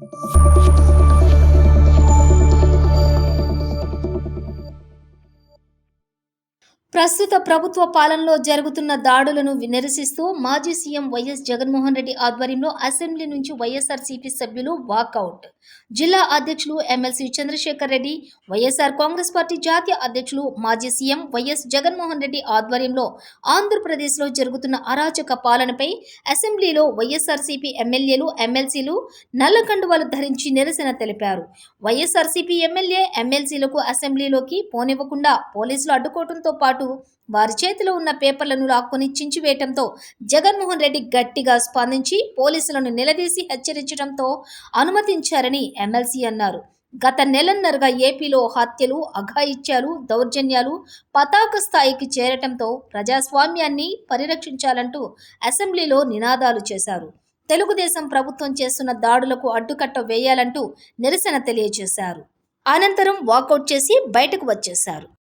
you ప్రస్తుత ప్రభుత్వ పాలనలో జరుగుతున్న దాడులను నిరసిస్తూ మాజీ సీఎం వైఎస్ జగన్మోహన్ రెడ్డి ఆధ్వర్యంలో అసెంబ్లీ నుంచి వైఎస్ఆర్సీపీ సభ్యులు వాకౌట్. జిల్లా అధ్యక్షులు MLC Chandrasekhar Reddy YSR Congress party జాతీయ అధ్యక్షులు మాజీ సీఎం వైఎస్ జగన్మోహన్ రెడ్డి ఆధ్వర్యంలో ఆంధ్రప్రదేశ్లో జరుగుతున్న అరాచక పాలనపై అసెంబ్లీలో వైఎస్ఆర్సీపీ ఎమ్మెల్యేలు ఎమ్మెల్సీలు నల్ల కండువాలు ధరించి నిరసన తెలిపారు. వైఎస్ఆర్సీపీ ఎమ్మెల్యే ఎమ్మెల్సీలకు అసెంబ్లీలోకి పోనివ్వకుండా పోలీసులు అడ్డుకోవడంతో పాటు వారి చేతిలో ఉన్న పేపర్లను లాక్కొని చించివేయటంతో జగన్మోహన్ రెడ్డి గట్టిగా స్పందించి పోలీసులను నిలదీసి హెచ్చరించడంతో అనుమతించారని ఎమ్మెల్సీ అన్నారు. గత నెలన్నరగా ఏపీలో హత్యలు అఘాయిత్యాలు దౌర్జన్యాలు పతాక స్థాయికి చేరటంతో ప్రజాస్వామ్యాన్ని పరిరక్షించాలంటూ అసెంబ్లీలో నినాదాలు చేశారు. తెలుగుదేశం ప్రభుత్వం చేస్తున్న దాడులకు అడ్డుకట్ట వేయాలంటూ నిరసన తెలియజేశారు. అనంతరం వాకౌట్ చేసి బయటకు వచ్చేశారు.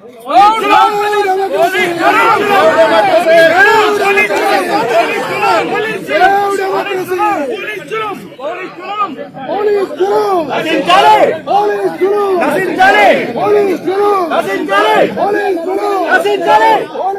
All is good. All is good.